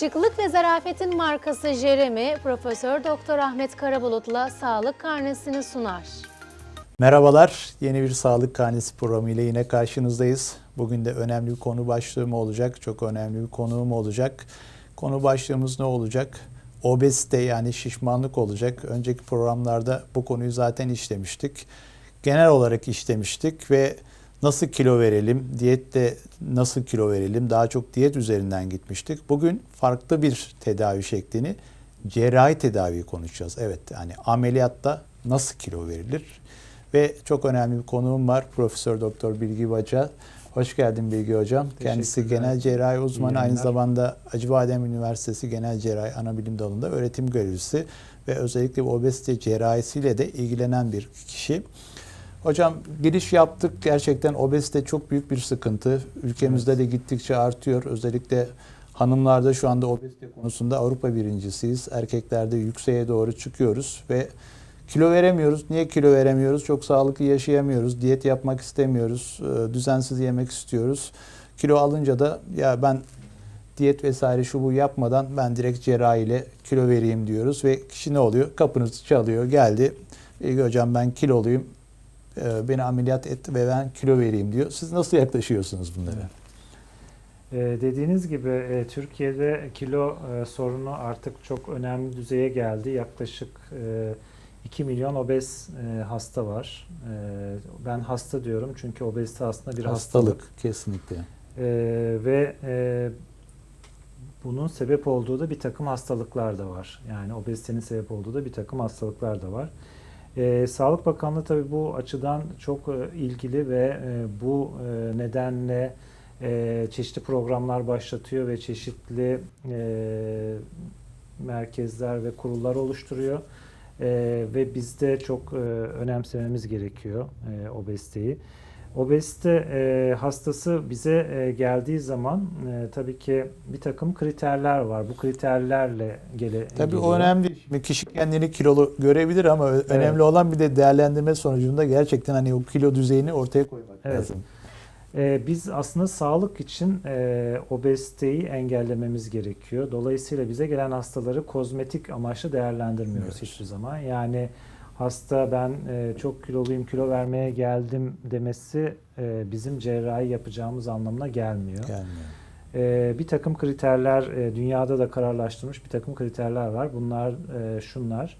Şıklık ve zarafetin markası Jeremy, Profesör Doktor Ahmet Karabulut'la sağlık karnesini sunar. Merhabalar, yeni bir Sağlık Karnesi programı ile yine karşınızdayız. Bugün de önemli bir konu başlığım olacak, çok önemli bir konuğum olacak. Konu başlığımız ne olacak? Obezite yani şişmanlık olacak. Önceki programlarda bu konuyu zaten işlemiştik. Genel olarak işlemiştik ve nasıl kilo verelim, diyette nasıl kilo verelim, daha çok diyet üzerinden gitmiştik. Bugün farklı bir tedavi şeklini, cerrahi tedaviyi konuşacağız. Evet, yani ameliyatta nasıl kilo verilir? Ve çok önemli bir konuğum var. Profesör Doktor Bilgi Baca. Hoş geldin Bilgi Hocam. Kendisi genel cerrahi uzmanı. Aynı zamanda Acıbadem Üniversitesi Genel Cerrahi Anabilim Dalı'nda öğretim görevlisi ve özellikle obezite cerrahisiyle de ilgilenen bir kişi. Hocam giriş yaptık. Gerçekten obezite çok büyük bir sıkıntı. Ülkemizde de gittikçe artıyor. Özellikle hanımlarda şu anda obezite konusunda Avrupa birincisiyiz. Erkeklerde yükseğe doğru çıkıyoruz ve kilo veremiyoruz. Niye kilo veremiyoruz? Çok sağlıklı yaşayamıyoruz. Diyet yapmak istemiyoruz. e, Düzensiz yemek istiyoruz. Kilo alınca da ya ben diyet vesaire şu bu yapmadan ben direkt cerrahi ile kilo vereyim diyoruz ve kişi ne oluyor? Kapınızı çalıyor. Geldi. Bilgi hocam ben kiloluyum. E, Beni ameliyat et ve ben kilo vereyim diyor. Siz nasıl yaklaşıyorsunuz bunlara? Ee, dediğiniz gibi e, Türkiye'de kilo e, sorunu artık çok önemli düzeye geldi. Yaklaşık e, 2 milyon obez e, hasta var. E, ben hasta diyorum çünkü obezite aslında bir hastalık. Hastalık kesinlikle. E, ve e, bunun sebep olduğu da bir takım hastalıklar da var. Yani obezitenin sebep olduğu da bir takım hastalıklar da var. Ee, Sağlık Bakanlığı tabii bu açıdan çok e, ilgili ve e, bu e, nedenle e, çeşitli programlar başlatıyor ve çeşitli e, merkezler ve kurullar oluşturuyor. E, ve bizde çok e, önemsememiz gerekiyor e, obeziteyi. Obezite e, hastası bize e, geldiği zaman e, tabii ki bir takım kriterler var. Bu kriterlerle gele, Tabii o geliyor. önemli. Şimdi kişi kendini kilolu görebilir ama ö- önemli olan bir de değerlendirme sonucunda gerçekten hani o kilo düzeyini ortaya koymak Evet. lazım. Ee, biz aslında sağlık için e, obeziteyi engellememiz gerekiyor. Dolayısıyla bize gelen hastaları kozmetik amaçlı değerlendirmiyoruz Evet. hiçbir zaman. Yani hasta ben e, çok kiloluyum, kilo vermeye geldim demesi e, bizim cerrahi yapacağımız anlamına gelmiyor. Gelmiyor. E, bir takım kriterler, e, dünyada da kararlaştırılmış bir takım kriterler var. Bunlar e, şunlar.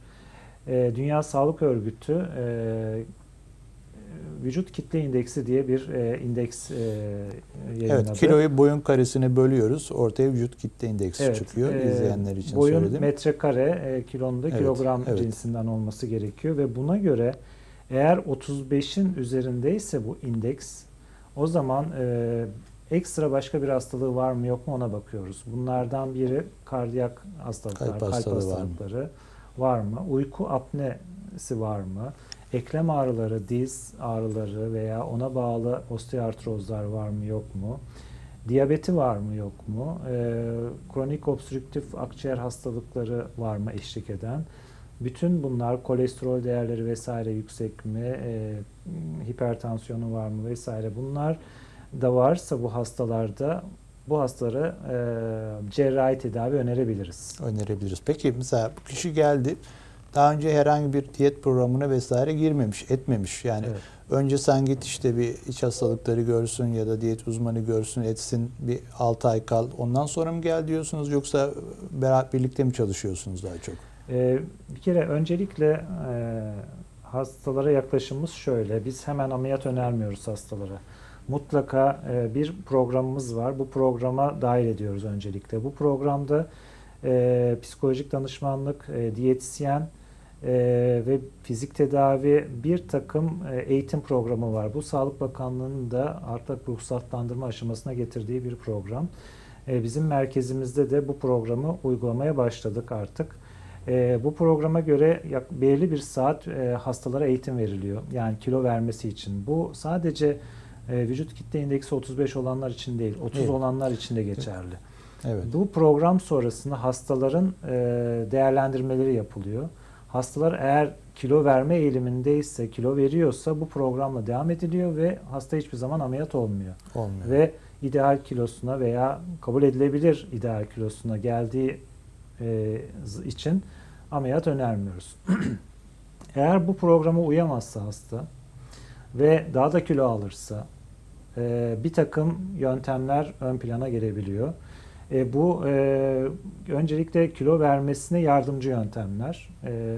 E, Dünya Sağlık Örgütü e, vücut kitle indeksi diye bir e, indeks e, yayınladı. Evet, kiloyu boyun karesine bölüyoruz. Ortaya vücut kitle indeksi Evet, çıkıyor. e, İzleyenler için boyun söyledim. metrekare, e, kilonun da Evet, kilogram evet. cinsinden olması gerekiyor ve buna göre eğer 35'in üzerindeyse bu indeks o zaman e, ekstra başka bir hastalığı var mı yok mu ona bakıyoruz. Bunlardan biri kardiyak hastalıklar, Kalp kalp, hastalığı var mı? hastalıkları var mı? Uyku apnesi var mı? Eklem ağrıları, diz ağrıları veya ona bağlı osteoartrozlar var mı yok mu? Diyabeti var mı yok mu? Ee, kronik obstrüktif akciğer hastalıkları var mı eşlik eden? Bütün bunlar kolesterol değerleri vesaire yüksek mi? Ee, hipertansiyonu var mı vesaire bunlar da varsa bu hastalarda bu hastalara e, cerrahi tedavi önerebiliriz. önerebiliriz. Peki mesela kişi geldi. Daha önce herhangi bir diyet programına vesaire girmemiş, etmemiş. Yani Evet. önce sen git işte bir iç hastalıkları görsün ya da diyet uzmanı görsün, etsin. Bir 6 ay kal. Ondan sonra mı gel diyorsunuz yoksa beraber birlikte mi çalışıyorsunuz daha çok? Ee, bir kere öncelikle e, hastalara yaklaşımımız şöyle. Biz hemen ameliyat önermiyoruz hastalara. Mutlaka e, bir programımız var. Bu programa dahil ediyoruz öncelikle. Bu programda e, psikolojik danışmanlık, e, diyetisyen e, ve fizik tedavi bir takım e, eğitim programı var. Bu Sağlık Bakanlığı'nın da artık ruhsatlandırma aşamasına getirdiği bir program. E, bizim merkezimizde de bu programı uygulamaya başladık artık. E, bu programa göre yak- belirli bir saat e, hastalara eğitim veriliyor. Yani kilo vermesi için. Bu sadece e, vücut kitle indeksi 35 olanlar için değil, 30 Evet. olanlar için de geçerli. Evet. Bu program sonrasında hastaların e, değerlendirmeleri yapılıyor. Hastalar eğer kilo verme eğilimindeyse, kilo veriyorsa bu programla devam ediliyor ve hasta hiçbir zaman ameliyat olmuyor. Olmuyor. Ve ideal kilosuna veya kabul edilebilir ideal kilosuna geldiği e, için ameliyat önermiyoruz. Eğer bu programa uyamazsa hasta ve daha da kilo alırsa e, bir takım yöntemler ön plana gelebiliyor. E, bu e, öncelikle kilo vermesine yardımcı yöntemler. E,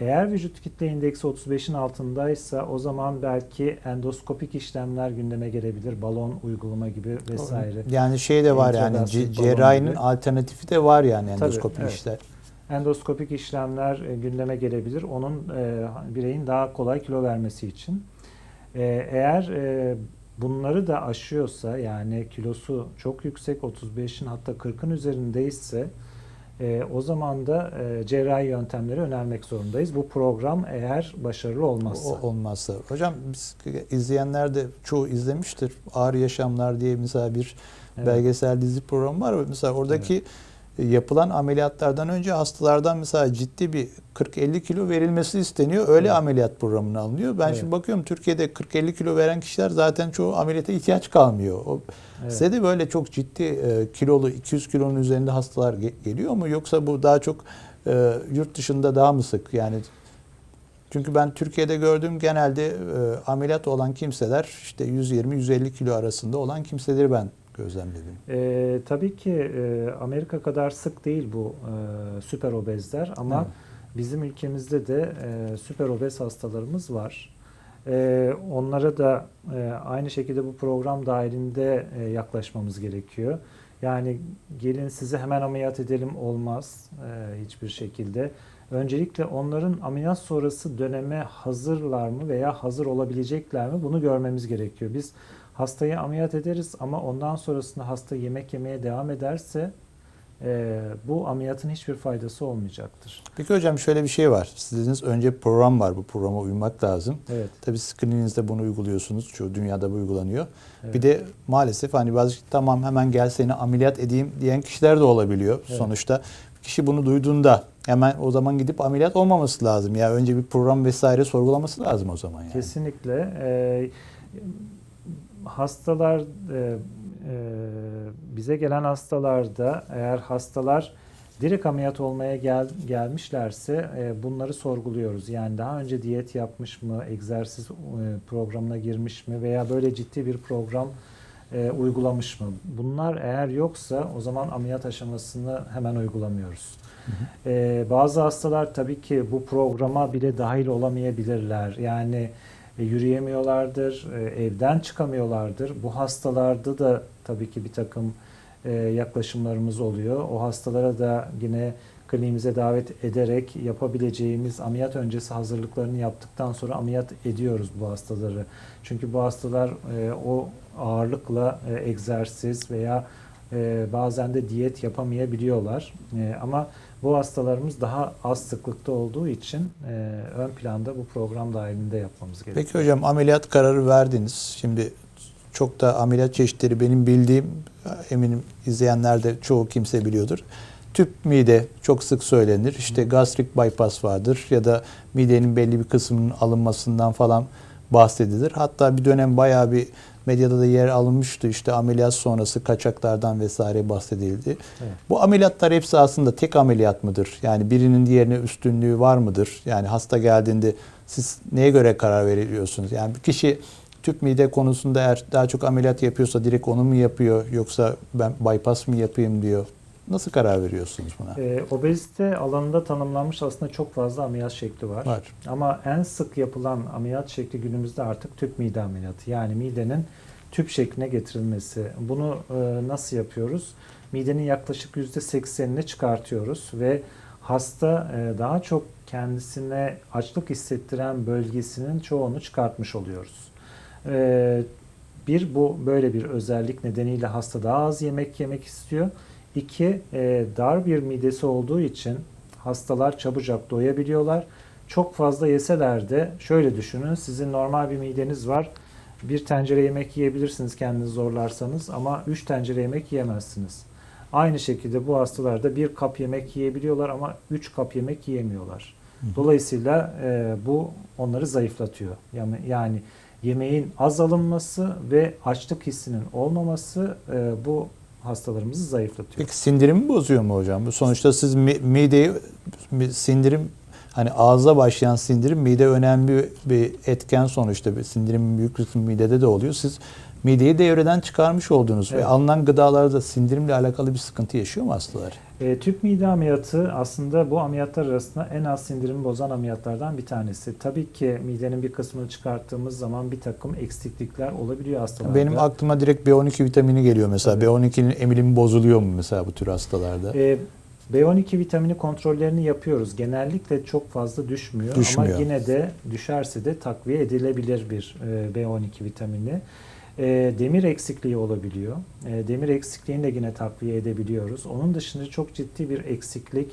eğer vücut kitle indeksi 35'in altındaysa o zaman belki endoskopik işlemler gündeme gelebilir. Balon uygulama gibi vesaire. Yani şey de var yani ce- cerrahinin alternatifi de var yani Tabii, endoskopik evet. işler. Endoskopik işlemler e, gündeme gelebilir. Onun e, bireyin daha kolay kilo vermesi için. E, eğer e, bunları da aşıyorsa yani kilosu çok yüksek 35'in hatta 40'ın üzerindeyse e, o zaman da e, cerrahi yöntemleri önermek zorundayız. Bu program eğer başarılı olmazsa. O olmazsa. Hocam biz izleyenler de çoğu izlemiştir. Ağır Yaşamlar diye mesela bir Evet. belgesel dizi programı var. Mesela oradaki yapılan ameliyatlardan önce hastalardan mesela ciddi bir 40-50 kilo verilmesi isteniyor. Öyle Evet. ameliyat programına alınıyor. Ben Evet. şimdi bakıyorum Türkiye'de 40-50 kilo veren kişiler zaten çoğu ameliyata ihtiyaç kalmıyor. O, Evet. Size de böyle çok ciddi e, kilolu 200 kilonun üzerinde hastalar ge- geliyor mu yoksa bu daha çok e, yurt dışında daha mı sık yani çünkü ben Türkiye'de gördüğüm genelde e, ameliyat olan kimseler işte 120-150 kilo arasında olan kimseleri ben gözlemledim. E, tabii ki e, Amerika kadar sık değil bu e, süper obezler ama Evet. bizim ülkemizde de e, süper obez hastalarımız var. E, onlara da e, aynı şekilde bu program dahilinde e, yaklaşmamız gerekiyor. Yani gelin sizi hemen ameliyat edelim olmaz e, hiçbir şekilde. Öncelikle onların ameliyat sonrası döneme hazırlar mı veya hazır olabilecekler mi bunu görmemiz gerekiyor. Biz hastayı ameliyat ederiz ama ondan sonrasında hasta yemek yemeye devam ederse e, bu ameliyatın hiçbir faydası olmayacaktır. Peki hocam şöyle bir şey var. Siz dediniz önce program var. Bu programa uymak lazım. Evet. Tabii siz kliniğinizde bunu uyguluyorsunuz. Çoğu dünyada bu uygulanıyor. evet. Bir de maalesef hani bazı tamam hemen gel seni ameliyat edeyim diyen kişiler de olabiliyor. Evet. Sonuçta kişi bunu duyduğunda hemen o zaman gidip ameliyat olmaması lazım. Ya önce bir program vesaire sorgulaması lazım o zaman yani. Kesinlikle. Ee, hastalar e, e, bize gelen hastalarda eğer hastalar direkt ameliyat olmaya gel, gelmişlerse e, bunları sorguluyoruz. Yani daha önce diyet yapmış mı, egzersiz e, programına girmiş mi veya böyle ciddi bir program e, uygulamış mı? Bunlar eğer yoksa o zaman ameliyat aşamasını hemen uygulamıyoruz. E, bazı hastalar tabii ki bu programa bile dahil olamayabilirler. Yani yürüyemiyorlardır, e, evden çıkamıyorlardır. Bu hastalarda da tabii ki bir takım e, yaklaşımlarımız oluyor. O hastalara da yine kliniğimize davet ederek yapabileceğimiz ameliyat öncesi hazırlıklarını yaptıktan sonra ameliyat ediyoruz bu hastaları. Çünkü bu hastalar e, o ağırlıkla e, egzersiz veya e, bazen de diyet yapamayabiliyorlar. E, ama hastalarımız daha az sıklıkta olduğu için e, ön planda bu program dahilinde yapmamız gerekiyor. Peki hocam ameliyat kararı verdiniz. Şimdi çok da ameliyat çeşitleri benim bildiğim eminim izleyenler de çoğu kimse biliyordur. Tüp mide çok sık söylenir. İşte gastrik bypass vardır ya da midenin belli bir kısmının alınmasından falan bahsedilir. Hatta bir dönem bayağı bir medyada da yer alınmıştı. İşte ameliyat sonrası kaçaklardan vesaire bahsedildi. Evet. Bu ameliyatlar hepsi aslında tek ameliyat mıdır? Yani birinin diğerine üstünlüğü var mıdır? Yani hasta geldiğinde siz neye göre karar veriyorsunuz? Yani bir kişi tüp mide konusunda eğer daha çok ameliyat yapıyorsa direkt onu mu yapıyor yoksa ben bypass mı yapayım diyor. Nasıl karar veriyorsunuz buna? E, obezite alanında tanımlanmış aslında çok fazla ameliyat şekli var. Var. Ama en sık yapılan ameliyat şekli günümüzde artık tüp mide ameliyatı. Yani midenin tüp şekline getirilmesi. Bunu e, nasıl yapıyoruz? Midenin yaklaşık %80'ini çıkartıyoruz ve hasta e, daha çok kendisine açlık hissettiren bölgesinin çoğunu çıkartmış oluyoruz. E, bir bu böyle bir özellik nedeniyle hasta daha az yemek yemek istiyor. İki e, dar bir midesi olduğu için hastalar çabucak doyabiliyorlar. Çok fazla yeseler de şöyle düşünün sizin normal bir mideniz var. Bir tencere yemek yiyebilirsiniz kendinizi zorlarsanız ama üç tencere yemek yiyemezsiniz. Aynı şekilde bu hastalar da bir kap yemek yiyebiliyorlar ama üç kap yemek yiyemiyorlar. Dolayısıyla e, bu onları zayıflatıyor. Yani, yani yemeğin az alınması ve açlık hissinin olmaması e, bu hastalarımızı zayıflatıyor. Peki sindirimi bozuyor mu hocam? Bu sonuçta siz mi- mideyi mi- sindirim hani ağza başlayan sindirim mide önemli bir etken sonuçta bir sindirimin büyük kısmı midede de oluyor. Siz mideyi devreden çıkarmış oldunuz ve Evet. alınan gıdalarda sindirimle alakalı bir sıkıntı yaşıyor mu hastalar? E, tüp mide ameliyatı aslında bu ameliyatlar arasında en az sindirimi bozan ameliyatlardan bir tanesi. Tabii ki midenin bir kısmını çıkarttığımız zaman bir takım eksiklikler olabiliyor hastalarda. Benim aklıma direkt B12 vitamini geliyor mesela. Tabii. B12'nin emilimi bozuluyor mu mesela bu tür hastalarda? E, B12 vitamini kontrollerini yapıyoruz. Genellikle çok fazla düşmüyor, Düşmüyor. ama yine de düşerse de takviye edilebilir bir e, B12 vitamini. E, demir eksikliği olabiliyor. E, demir eksikliğini de yine takviye edebiliyoruz. Onun dışında çok ciddi bir eksiklik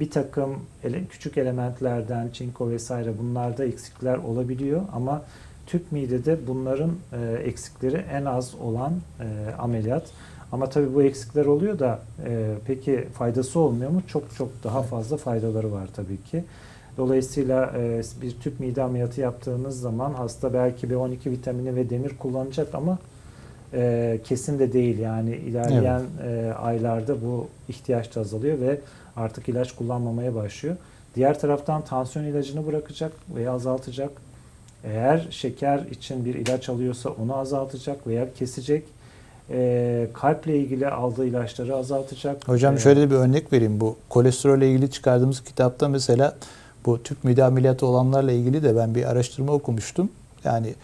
bir takım ele- küçük elementlerden, çinko vesaire bunlarda eksikler olabiliyor ama tüp midede bunların e, eksikleri en az olan e, ameliyat. Ama tabii bu eksikler oluyor da e, peki faydası olmuyor mu? Çok çok daha fazla faydaları var tabii ki. Dolayısıyla e, bir tüp mide ameliyatı yaptığınız zaman hasta belki B12 vitamini ve demir kullanacak ama e, kesin de değil. Yani ilerleyen e, aylarda bu ihtiyaç da azalıyor ve artık ilaç kullanmamaya başlıyor. Diğer taraftan tansiyon ilacını bırakacak veya azaltacak. Eğer şeker için bir ilaç alıyorsa onu azaltacak veya kesecek. E, kalple ilgili aldığı ilaçları azaltacak. Hocam E, şöyle bir örnek vereyim. Bu kolesterolle ilgili çıkardığımız kitapta mesela bu tüp mide ameliyatı olanlarla ilgili de ben bir araştırma okumuştum. Yani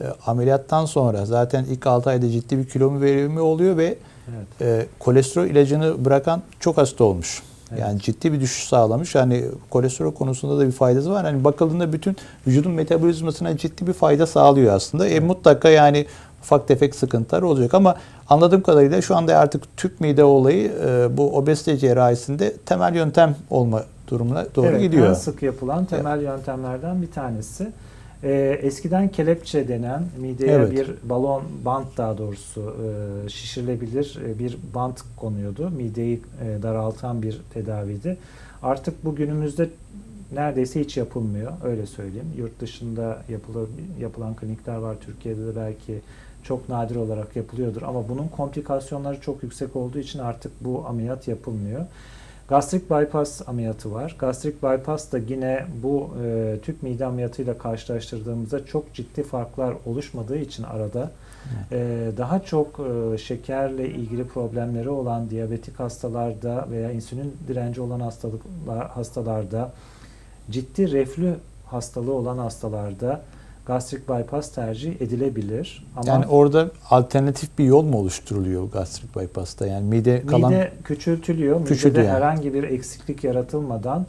e, ameliyattan sonra zaten ilk 6 ayda ciddi bir kilo verimi oluyor ve Evet. e, kolesterol ilacını bırakan çok hasta olmuş. Evet. Yani ciddi bir düşüş sağlamış. Hani kolesterol konusunda da bir faydası var. Hani bakıldığında bütün vücudun metabolizmasına ciddi bir fayda sağlıyor aslında. E, mutlaka yani ufak tefek sıkıntılar olacak ama anladığım kadarıyla şu anda artık tüp mide olayı e, bu obezite cerrahisinde temel yöntem olma durumuna doğru evet, gidiyor. En sık yapılan temel yöntemlerden bir tanesi. Ee, eskiden kelepçe denen mideye Evet. bir balon bant daha doğrusu e, şişirilebilir e, bir bant konuyordu. Mideyi e, daraltan bir tedaviydi. Artık bugünümüzde neredeyse hiç yapılmıyor öyle söyleyeyim. Yurt dışında yapılan, yapılan klinikler var. Türkiye'de de belki çok nadir olarak yapılıyordur ama bunun komplikasyonları çok yüksek olduğu için artık bu ameliyat yapılmıyor. Gastrik bypass ameliyatı var. Gastrik bypass da yine bu e, tüp mide ameliyatıyla karşılaştırdığımızda çok ciddi farklar oluşmadığı için arada e, daha çok e, şekerle ilgili problemleri olan diyabetik hastalarda veya insülin direnci olan hastalıklar hastalarda ciddi reflü hastalığı olan hastalarda gastrik bypass tercih edilebilir. Ama Yani orada alternatif bir yol mu oluşturuluyor gastrik bypass'ta? Yani mide kalan Mide küçültülüyor. Midede Küçülüyor yani. herhangi bir eksiklik yaratılmadan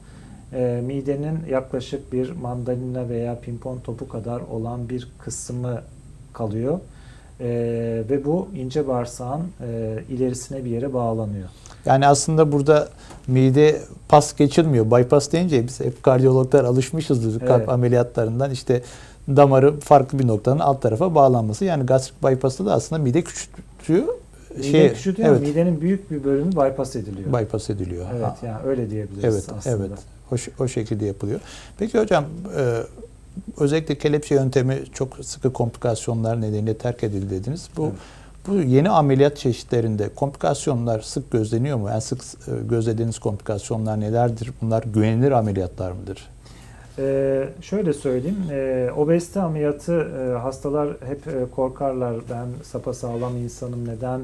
e, midenin yaklaşık bir mandalina veya pimpon topu kadar olan bir kısmı kalıyor. E, ve bu ince bağırsağın e, ilerisine bir yere bağlanıyor. Yani aslında burada mide pas geçilmiyor. Bypass deyince biz hep kardiyologlar alışmışızdır kalp Evet. ameliyatlarından işte damarı farklı bir noktanın alt tarafa bağlanması. Yani gastrik bypass'ta da aslında mide küçültüyor. Mide Şey, küçültüyor evet, midenin büyük bir bölümü bypass ediliyor. bypass ediliyor. Evet Ha, yani öyle diyebiliriz evet, aslında. evet. O, o şekilde yapılıyor. Peki hocam e, özellikle kelepçe yöntemi çok sıkı komplikasyonlar nedeniyle terk edildi dediniz. Bu Evet. bu yeni ameliyat çeşitlerinde komplikasyonlar sık gözleniyor mu? En sık e, gözlediğiniz komplikasyonlar nelerdir? Bunlar güvenilir ameliyatlar mıdır? Ee, şöyle söyleyeyim, e, obezite ameliyatı e, hastalar hep e, korkarlar. Ben sapasağlam insanım, neden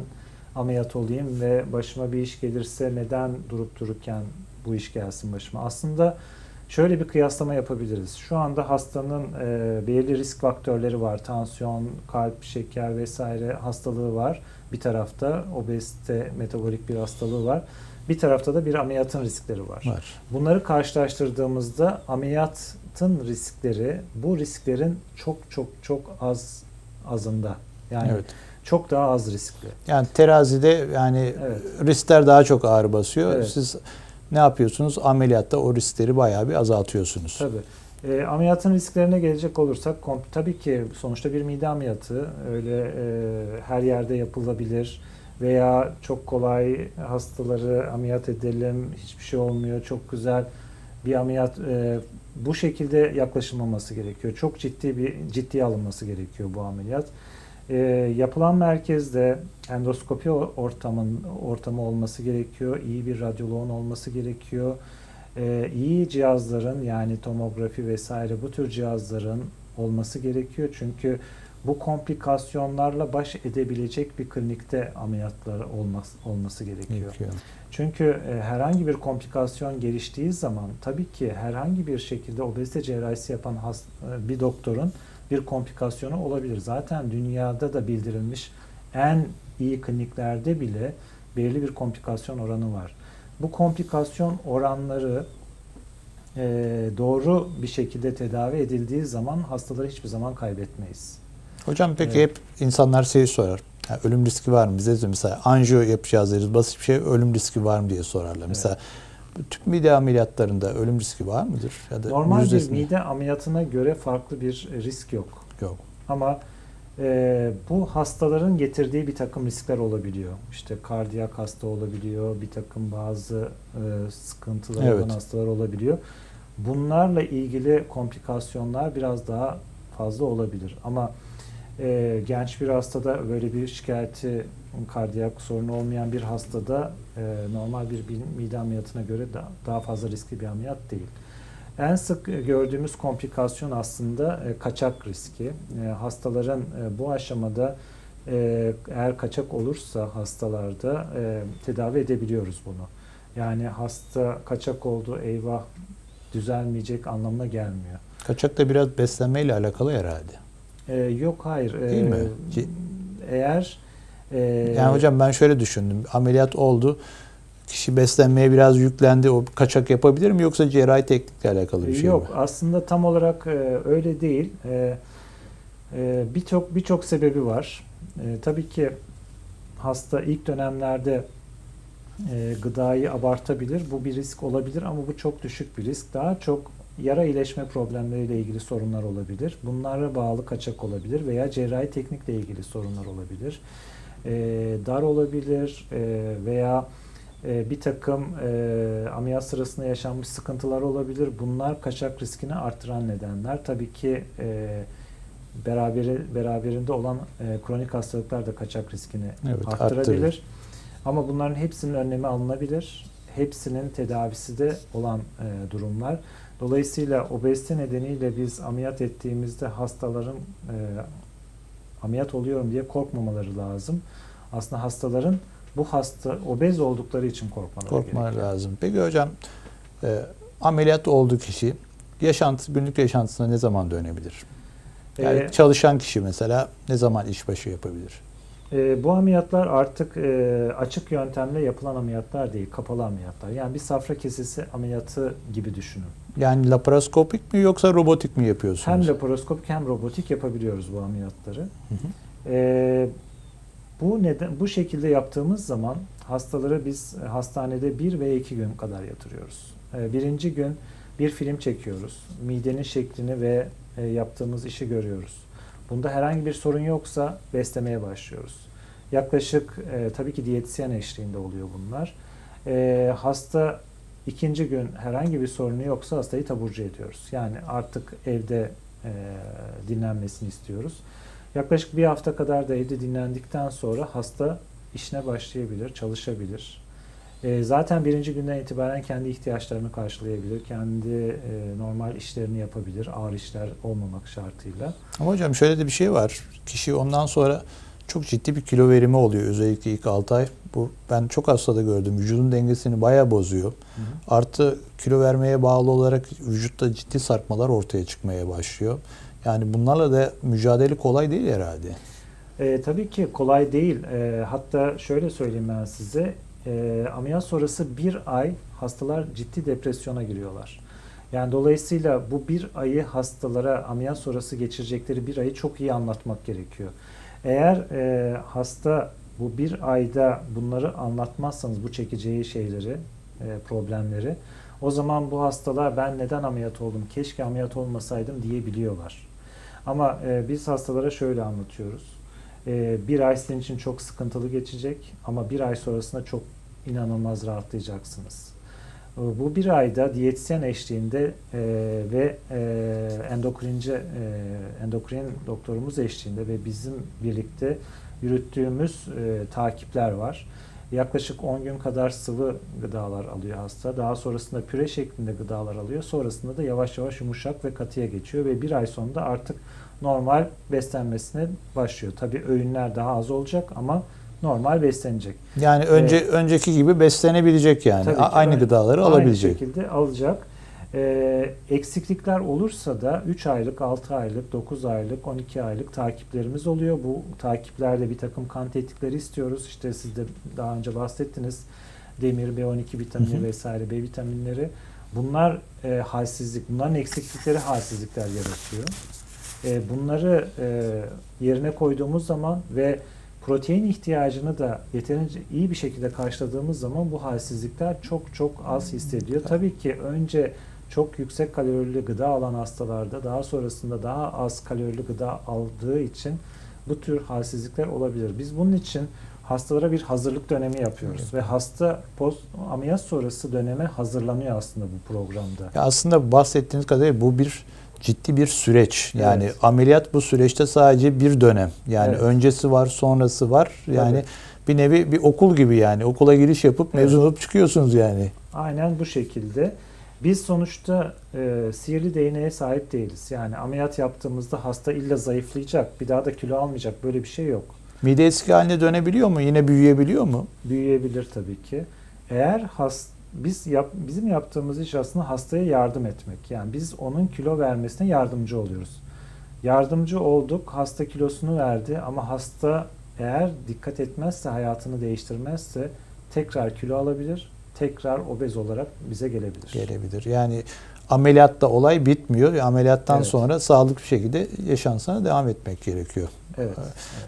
ameliyat olayım ve başıma bir iş gelirse neden durup dururken bu iş gelsin başıma? Aslında şöyle bir kıyaslama yapabiliriz. Şu anda hastanın e, belirli risk faktörleri var. Tansiyon, kalp, şeker vesaire hastalığı var. Bir tarafta obezite, metabolik bir hastalığı var. Bir tarafta da bir ameliyatın riskleri var. Var. Bunları karşılaştırdığımızda ameliyatın riskleri bu risklerin çok çok çok az azında. Yani Evet. çok daha az riskli. Yani terazide yani Evet. riskler daha çok ağır basıyor. Evet. Siz ne yapıyorsunuz? Ameliyatta o riskleri bayağı bir azaltıyorsunuz. Tabii. E, ameliyatın risklerine gelecek olursak tabii ki sonuçta bir mide ameliyatı öyle e, her yerde yapılabilir veya çok kolay hastaları ameliyat edelim hiçbir şey olmuyor çok güzel bir ameliyat e, bu şekilde yaklaşılmaması gerekiyor. Çok ciddi bir ciddiye alınması gerekiyor bu ameliyat. E, yapılan merkezde endoskopi ortamın ortamı olması gerekiyor. İyi bir radyoloğun olması gerekiyor. E, iyi cihazların yani tomografi vesaire bu tür cihazların olması gerekiyor. Çünkü bu komplikasyonlarla baş edebilecek bir klinikte ameliyatlar olması, olması gerekiyor. Gerekiyor. Çünkü e, herhangi bir komplikasyon geliştiği zaman tabii ki herhangi bir şekilde obezite cerrahisi yapan has- e, bir doktorun bir komplikasyonu olabilir. Zaten dünyada da bildirilmiş en iyi kliniklerde bile belirli bir komplikasyon oranı var. Bu komplikasyon oranları e, doğru bir şekilde tedavi edildiği zaman hastaları hiçbir zaman kaybetmeyiz. Hocam peki Evet. hep insanlar şey sorar. Ya ölüm riski var mı? Bize mesela anjiyo yapacağız deriz. Basit bir şey ölüm riski var mı diye sorarlar. Mesela tüp mide ameliyatlarında ölüm riski var mıdır? Ya da Normal bir yüzdesinde? mide ameliyatına göre farklı bir risk yok. Yok. Ama e, bu hastaların getirdiği bir takım riskler olabiliyor. İşte kardiyak hasta olabiliyor, bir takım bazı e, sıkıntılar Evet. olan hastalar olabiliyor. Bunlarla ilgili komplikasyonlar biraz daha fazla olabilir. Ama e, genç bir hastada böyle bir şikayeti, kardiyak sorunu olmayan bir hastada e, normal bir mide ameliyatına göre da, daha fazla riskli bir ameliyat değil. En sık gördüğümüz komplikasyon aslında e, kaçak riski. E, hastaların e, bu aşamada e, eğer kaçak olursa hastalarda e, tedavi edebiliyoruz bunu. Yani hasta kaçak oldu eyvah düzelmeyecek anlamına gelmiyor. Kaçak da biraz beslenmeyle alakalı herhalde. E, yok hayır. E, Değil mi? Ki- Eğer e, Yani hocam ben şöyle düşündüm. Ameliyat oldu. Kişi beslenmeye biraz yüklendi. O kaçak yapabilir mi yoksa cerrahi teknikle alakalı bir şey Yok mi? aslında tam olarak e, öyle değil. E, e, birçok birçok sebebi var. E, tabii ki hasta ilk dönemlerde e, gıdayı abartabilir. Bu bir risk olabilir ama bu çok düşük bir risk. Daha çok yara iyileşme problemleriyle ilgili sorunlar olabilir. Bunlara bağlı kaçak olabilir veya cerrahi teknikle ilgili sorunlar olabilir. E, dar olabilir e, veya e, bir takım e, ameliyat sırasında yaşanmış sıkıntılar olabilir. Bunlar kaçak riskini artıran nedenler. Tabii ki e, beraberi, beraberinde olan e, kronik hastalıklar da kaçak riskini Evet, arttırabilir. arttırır. Ama bunların hepsinin önlemi alınabilir. Hepsinin tedavisi de olan e, durumlar. Dolayısıyla obezite nedeniyle biz ameliyat ettiğimizde hastaların e, ameliyat oluyorum diye korkmamaları lazım. Aslında hastaların bu hasta obez oldukları için korkmaları Korkmalar gerekiyor. lazım. Peki hocam e, ameliyat oldu kişi. Yaşantı, günlük yaşantısına ne zaman dönebilir? Yani Ee, çalışan kişi mesela ne zaman işbaşı yapabilir? E, bu ameliyatlar artık e, açık yöntemle yapılan ameliyatlar değil, kapalı ameliyatlar. Yani bir safra kesesi ameliyatı gibi düşünün. Yani laparoskopik mi yoksa robotik mi Hem yapıyorsunuz? laparoskopik hem robotik yapabiliyoruz bu ameliyatları. Hı hı. Ee, bu neden bu şekilde yaptığımız zaman hastaları biz hastanede bir ve iki gün kadar yatırıyoruz. Ee, birinci gün bir film çekiyoruz. Midenin şeklini ve e, yaptığımız işi görüyoruz. Bunda herhangi bir sorun yoksa beslemeye başlıyoruz. Yaklaşık e, tabii ki diyetisyen eşliğinde oluyor bunlar. E, hasta ikinci gün herhangi bir sorunu yoksa hastayı taburcu ediyoruz. Yani artık evde e, dinlenmesini istiyoruz. Yaklaşık bir hafta kadar da evde dinlendikten sonra hasta işine başlayabilir, çalışabilir. E, zaten birinci günden itibaren kendi ihtiyaçlarını karşılayabilir, kendi e, normal işlerini yapabilir, ağır işler olmamak şartıyla. Ama hocam şöyle de bir şey var. Kişi ondan sonra çok ciddi bir kilo verimi oluyor özellikle ilk 6 ay. Bu ben çok hastada gördüm. Vücudun dengesini bayağı bozuyor. Artı kilo vermeye bağlı olarak vücutta ciddi sarkmalar ortaya çıkmaya başlıyor. Yani bunlarla da mücadele kolay değil herhalde. E, tabii ki kolay değil. E, hatta şöyle söyleyeyim ben size. E, ameliyat sonrası bir ay hastalar ciddi depresyona giriyorlar. Yani dolayısıyla bu bir ayı hastalara ameliyat sonrası geçirecekleri bir ayı çok iyi anlatmak gerekiyor. Eğer e, hasta bu bir ayda bunları anlatmazsanız bu çekeceği şeyleri, e, problemleri o zaman bu hastalar ben neden ameliyat oldum, keşke ameliyat olmasaydım diyebiliyorlar. Ama e, biz hastalara şöyle anlatıyoruz. E, bir ay sizin için çok sıkıntılı geçecek ama bir ay sonrasında çok inanılmaz rahatlayacaksınız. E, Bu bir ayda diyetisyen eşliğinde e, ve e, endokrinci e, endokrin doktorumuz eşliğinde ve bizim birlikte yürüttüğümüz e, takipler var. Yaklaşık 10 gün kadar sıvı gıdalar alıyor hasta. Daha sonrasında püre şeklinde gıdalar alıyor. Sonrasında da yavaş yavaş yumuşak ve katıya geçiyor ve bir ay sonunda artık normal beslenmesine başlıyor. Tabii öğünler daha az olacak ama normal beslenecek. Yani önce önceki gibi beslenebilecek yani. Tabii ki Aynı öyle. gıdaları Aynı alabilecek. şekilde alacak. Ee, eksiklikler olursa da 3 aylık, 6 aylık, 9 aylık, 12 aylık takiplerimiz oluyor. Bu takiplerde bir takım kan tetkikleri istiyoruz. İşte siz de daha önce bahsettiniz. Demir, B12 vitamini Hı hı. vesaire B vitaminleri. Bunlar e, halsizlik, bunların eksiklikleri halsizlikler yaratıyor. E, bunları e, yerine koyduğumuz zaman ve protein ihtiyacını da yeterince iyi bir şekilde karşıladığımız zaman bu halsizlikler çok çok az hissediyor. Tabii ki önce çok yüksek kalorili gıda alan hastalarda daha sonrasında daha az kalorili gıda aldığı için bu tür halsizlikler olabilir. Biz bunun için hastalara bir hazırlık dönemi yapıyoruz ve hasta post ameliyat sonrası döneme hazırlanıyor aslında bu programda. Ya aslında bahsettiğiniz kadarıyla bu bir ciddi bir süreç. Yani Evet. ameliyat bu süreçte sadece bir dönem. Yani Evet. öncesi var, sonrası var. Yani Evet. bir nevi bir okul gibi yani. Okula giriş yapıp Evet. mezun olup çıkıyorsunuz yani. Aynen bu şekilde. Biz sonuçta e, sihirli değneğe sahip değiliz. Yani ameliyat yaptığımızda hasta illa zayıflayacak, bir daha da kilo almayacak. Böyle bir şey yok. Mide eski haline dönebiliyor mu? Yine büyüyebiliyor mu? Büyüyebilir tabii ki. Eğer has, biz yap, bizim yaptığımız iş aslında hastaya yardım etmek. Yani biz onun kilo vermesine yardımcı oluyoruz. Yardımcı olduk, hasta kilosunu verdi ama hasta eğer dikkat etmezse, hayatını değiştirmezse tekrar kilo alabilir, tekrar obez olarak bize gelebilir. Gelebilir. Yani ameliyatta olay bitmiyor. ve Ameliyattan Evet. sonra sağlıklı bir şekilde yaşantısına devam etmek gerekiyor. Evet.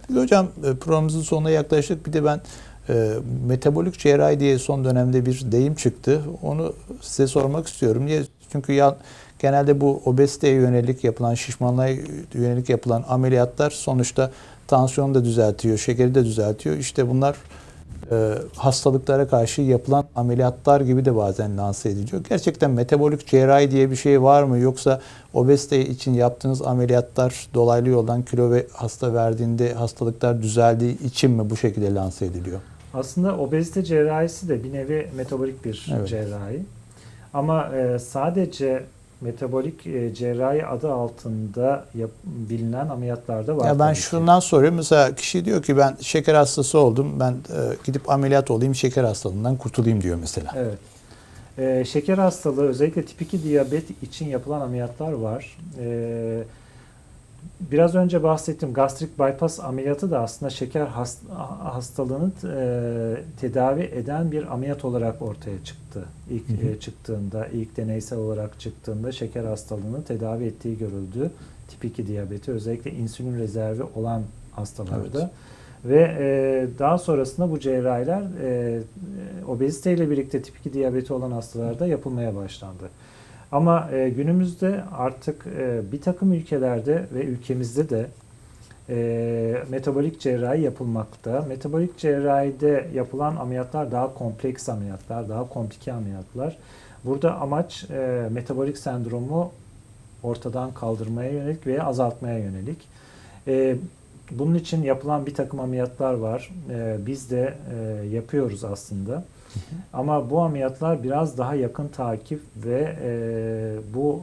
Bir de hocam e, programımızın sonuna yaklaştık. Bir de ben e, metabolik cerrahi diye son dönemde bir deyim çıktı. Onu size sormak istiyorum. Niye? Çünkü ya genelde bu obeziteye yönelik yapılan, şişmanlığa yönelik yapılan ameliyatlar sonuçta tansiyonu da düzeltiyor, şekeri de düzeltiyor. İşte bunlar e, hastalıklara karşı yapılan ameliyatlar gibi de bazen lanse ediliyor. Gerçekten metabolik cerrahi diye bir şey var mı? Yoksa obezite için yaptığınız ameliyatlar dolaylı yoldan kilo ve hasta verdiğinde hastalıklar düzeldiği için mi bu şekilde lanse ediliyor? Aslında obezite cerrahisi de bir nevi metabolik bir Evet. cerrahi. Ama e, sadece metabolik e, cerrahi adı altında yap- bilinen ameliyatlar da var. Ya ben tabii ki. şundan soruyorum. Mesela kişi diyor ki ben şeker hastası oldum. Ben e, gidip ameliyat olayım, şeker hastalığından kurtulayım diyor mesela. Evet. E, şeker hastalığı özellikle tip 2 diyabet için yapılan ameliyatlar var. E, biraz önce bahsettiğim gastrik bypass ameliyatı da aslında şeker hast- hastalığını e, tedavi eden bir ameliyat olarak ortaya çıktı. İlk Hı hı. e, çıktığında, ilk deneysel olarak çıktığında şeker hastalığını tedavi ettiği görüldü. Tip 2 diyabeti özellikle insülin rezervi olan hastalarda. Evet. Ve e, daha sonrasında bu cerrahiler e, e, obezite ile birlikte tip 2 diyabeti olan hastalarda yapılmaya başlandı. Ama e, günümüzde artık e, bir takım ülkelerde ve ülkemizde de e, metabolik cerrahi yapılmakta. Metabolik cerrahide yapılan ameliyatlar daha kompleks ameliyatlar, daha komplike ameliyatlar. Burada amaç e, metabolik sendromu ortadan kaldırmaya yönelik veya azaltmaya yönelik. E, bunun için yapılan bir takım ameliyatlar var. E, biz de e, yapıyoruz aslında. Ama bu ameliyatlar biraz daha yakın takip ve e, bu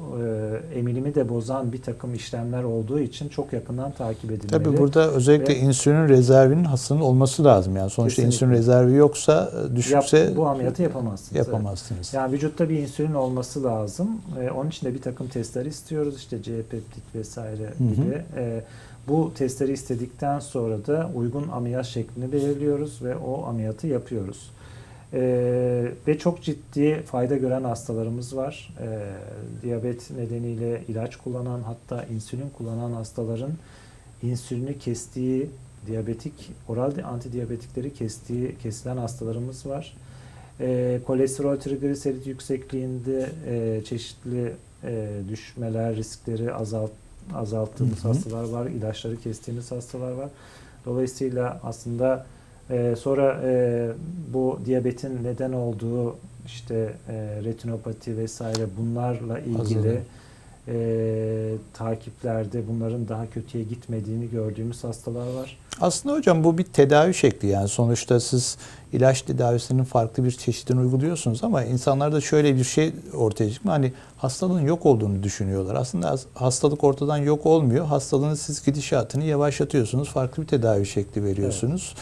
e, emilimi de bozan bir takım işlemler olduğu için çok yakından takip edilmeli. Tabii burada özellikle Ve- insülin rezervinin hastanın olması lazım. Yani sonuçta Kesinlikle. insülin rezervi yoksa e, Yap- düşükse bu ameliyatı yapamazsınız. evet. yapamazsınız. Yani vücutta bir insülin olması lazım. Ee, onun için de bir takım testler istiyoruz. İşte C-peptit vesaire Hı hı. gibi. Ee, bu testleri istedikten sonra da uygun ameliyat şeklini belirliyoruz ve o ameliyatı yapıyoruz. Ee, ve çok ciddi fayda gören hastalarımız var. Ee, diyabet nedeniyle ilaç kullanan hatta insülin kullanan hastaların insülini kestiği diyabetik oral antidiyabetikleri kestiği kesilen hastalarımız var. E, kolesterol trigliserit yüksekliğinde e, çeşitli e, düşmeler, riskleri azalt, azalttığımız Hı hı. hastalar var, ilaçları kestiğimiz hastalar var. Dolayısıyla aslında E, sonra e, bu diyabetin neden olduğu işte e, retinopati vesaire bunlarla ilgili e, takiplerde bunların daha kötüye gitmediğini gördüğümüz hastalar var. Aslında hocam bu bir tedavi şekli yani sonuçta siz ilaç tedavisinin farklı bir çeşidini uyguluyorsunuz ama insanlarda şöyle bir şey ortaya çıkıyor. Hani hastalığın yok olduğunu düşünüyorlar. Aslında has- hastalık ortadan yok olmuyor. Hastalığın siz gidişatını yavaşlatıyorsunuz. Farklı bir tedavi şekli veriyorsunuz.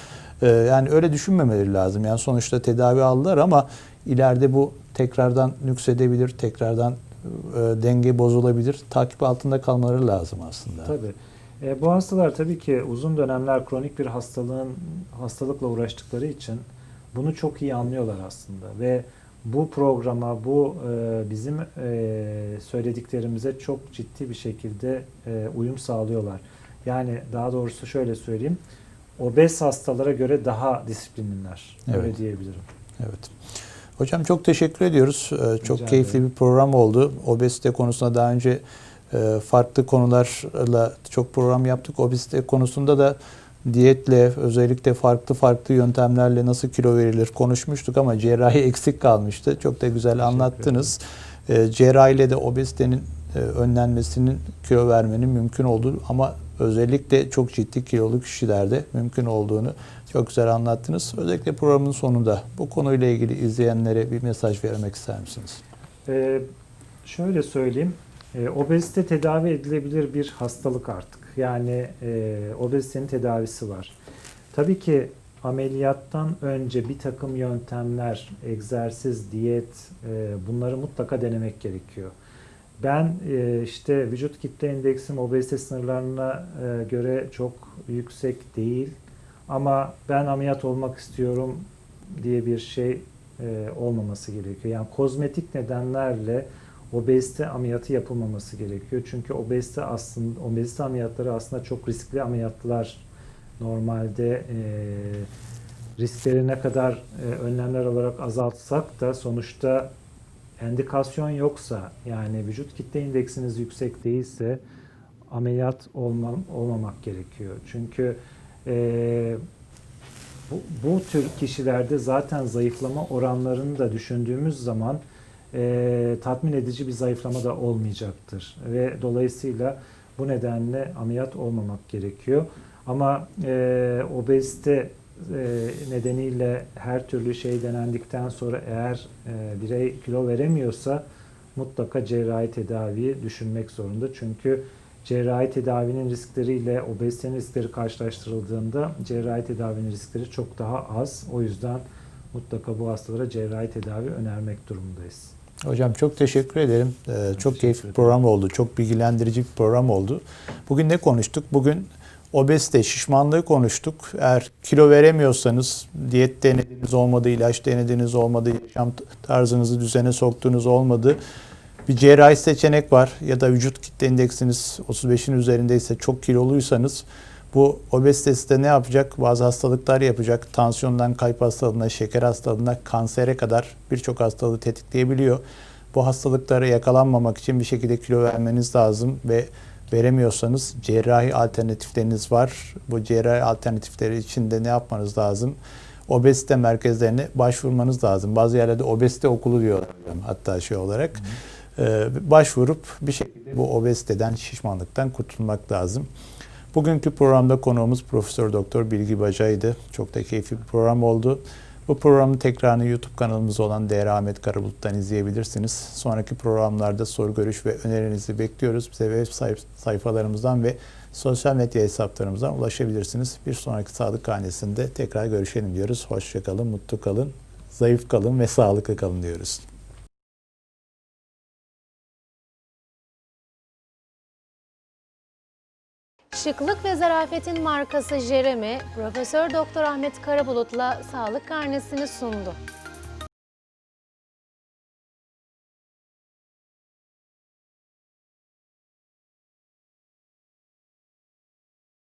Ee, yani öyle düşünmemeleri lazım. Yani sonuçta tedavi aldılar ama ileride bu tekrardan nüksedebilir, tekrardan e, denge bozulabilir. Takip altında kalmaları lazım aslında. Tabii. E, bu hastalar tabii ki uzun dönemler kronik bir hastalığın hastalıkla uğraştıkları için bunu çok iyi anlıyorlar aslında ve bu programa, bu e, bizim e, söylediklerimize çok ciddi bir şekilde e, uyum sağlıyorlar. Yani daha doğrusu şöyle söyleyeyim, obez hastalara göre daha disiplinliler. Öyle Evet. diyebilirim. Evet. Hocam çok teşekkür ediyoruz. Ee, Çok Rica keyifli ederim. bir program oldu. Obezite konusunda daha önce e, farklı konularla çok program yaptık. Obezite konusunda da diyetle özellikle farklı farklı yöntemlerle nasıl kilo verilir konuşmuştuk ama cerrahi eksik kalmıştı. Çok da güzel Teşekkür anlattınız. E, Cerrahiyle de obezitenin e, önlenmesinin kilo vermenin mümkün olduğu ama özellikle çok ciddi kilolu kişilerde mümkün olduğunu çok güzel anlattınız. Özellikle programın sonunda bu konuyla ilgili izleyenlere bir mesaj vermek ister misiniz? Ee, şöyle söyleyeyim, e, obezite tedavi edilebilir bir hastalık artık. Yani e, obezitenin tedavisi var. Tabii ki ameliyattan önce bir takım yöntemler, egzersiz, diyet e, bunları mutlaka denemek gerekiyor. Ben e, işte vücut kitle indeksim obezite sınırlarına e, göre çok yüksek değil ama ben ameliyat olmak istiyorum diye bir şey e, olmaması gerekiyor. Yani kozmetik nedenlerle obezite ameliyatı yapılmaması gerekiyor. Çünkü obezite aslında obezite ameliyatları aslında çok riskli ameliyatlar. Normalde e, riskleri ne kadar önlemler olarak azaltsak da sonuçta endikasyon yoksa yani vücut kitle indeksiniz yüksek değilse ameliyat olmam, olmamak gerekiyor. Çünkü e, bu, bu tür kişilerde zaten zayıflama oranlarını da düşündüğümüz zaman e, tatmin edici bir zayıflama da olmayacaktır. Ve dolayısıyla bu nedenle ameliyat olmamak gerekiyor. Ama e, obezite nedeniyle her türlü şey denendikten sonra eğer e, birey kilo veremiyorsa mutlaka cerrahi tedaviyi düşünmek zorunda. Çünkü cerrahi tedavinin riskleriyle obezitenin riskleri karşılaştırıldığında cerrahi tedavinin riskleri çok daha az. O yüzden mutlaka bu hastalara cerrahi tedavi önermek durumundayız. Hocam çok teşekkür ederim. Ee, çok teşekkür keyifli ederim. program oldu. Çok bilgilendirici bir program oldu. Bugün ne konuştuk? Bugün obezite, şişmanlığı konuştuk. Eğer kilo veremiyorsanız, diyet denediğiniz olmadı, ilaç denediğiniz olmadı, yaşam tarzınızı düzene soktuğunuz olmadı. Bir cerrahi seçenek var ya da vücut kitle indeksiniz 35'in üzerindeyse çok kiloluysanız bu obezite size ne yapacak? Bazı hastalıklar yapacak. Tansiyondan kalp hastalığına, şeker hastalığına, kansere kadar birçok hastalığı tetikleyebiliyor. Bu hastalıklara yakalanmamak için bir şekilde kilo vermeniz lazım ve veremiyorsanız cerrahi alternatifleriniz var. Bu cerrahi alternatifleri için de ne yapmanız lazım? Obezite merkezlerine başvurmanız lazım. Bazı yerlerde obezite okulu diyorlar hatta şey olarak. Ee, başvurup bir şekilde bu obeziteden, şişmanlıktan kurtulmak lazım. Bugünkü programda konuğumuz Profesör Doktor Bilgi Bacay'dı. Çok da keyifli bir program oldu. Bu programın tekrarını YouTube kanalımız olan Değer Ahmet Karabulut'tan izleyebilirsiniz. Sonraki programlarda soru, görüş ve önerinizi bekliyoruz. Bize web sayf- sayfalarımızdan ve sosyal medya hesaplarımızdan ulaşabilirsiniz. Bir sonraki Sağlık Hanesi'nde tekrar görüşelim diyoruz. Hoşçakalın, mutlu kalın, zayıf kalın ve sağlıklı kalın diyoruz. Şıklık ve zarafetin markası Jeremy, Profesör Doktor Ahmet Karabulut'la sağlık karnesini sundu.